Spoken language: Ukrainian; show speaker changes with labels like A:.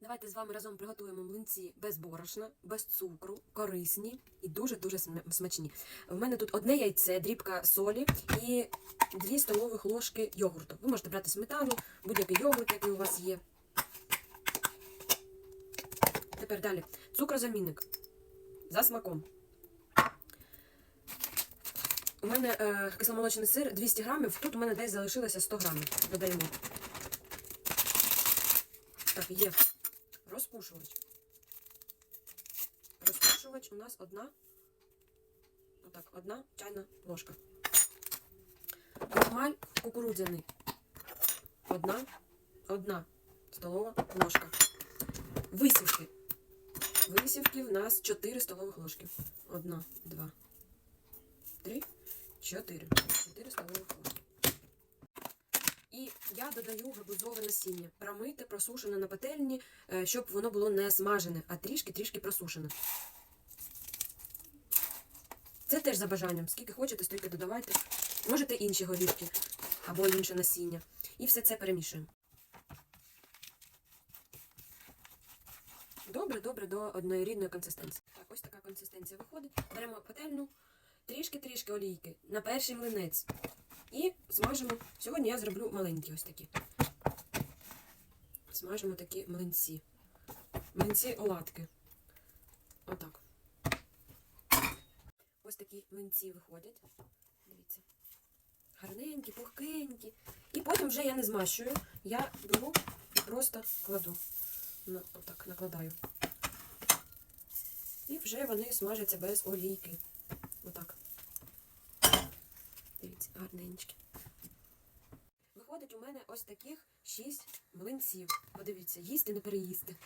A: Давайте з вами разом приготуємо млинці без борошна, без цукру, корисні і дуже-дуже смачні. У мене тут одне яйце, дрібка солі і 2 столових ложки йогурту. Ви можете брати сметану, будь-який йогурт, який у вас є. Тепер далі. Цукрозамінник. За смаком. У мене е, кисломолочний сир 200 грамів. Тут у мене десь залишилося 100 грамів. Додаємо. Так, є. Розпушувач. Розпушувач у нас одна. Отак, одна чайна ложка. Крохмаль кукурудзяний. Одна, одна столова ложка. Висівки. Висівки в нас 4 столових ложки. Одна, два, три, чотири. Чотири столових ложки. І я додаю гарбузове насіння. Промите, просушене на пательні, е, щоб воно було не смажене, а трішки-трішки просушене. Це теж за бажанням. Скільки хочете, стільки додавайте. Можете інші горішки або інше насіння. І все це перемішуємо. Добре, добре до одноєрідної консистенції. Так, ось така консистенція виходить. Беремо пательню, трішки-трішки олійки на перший млинець. І смажимо. Сьогодні я зроблю маленькі ось такі. Смажимо такі млинці. Млинці оладки. Отак. Ось такі млинці виходять. Дивіться. Гарненькі, пухкенькі. І потім вже я не змащую. Я беру і просто кладу. На, отак, накладаю. І вже вони смажаться без олійки. Отак. Дивіться, гарненькі. Виходить у мене ось таких шість млинців. Подивіться, їсти не переїсти.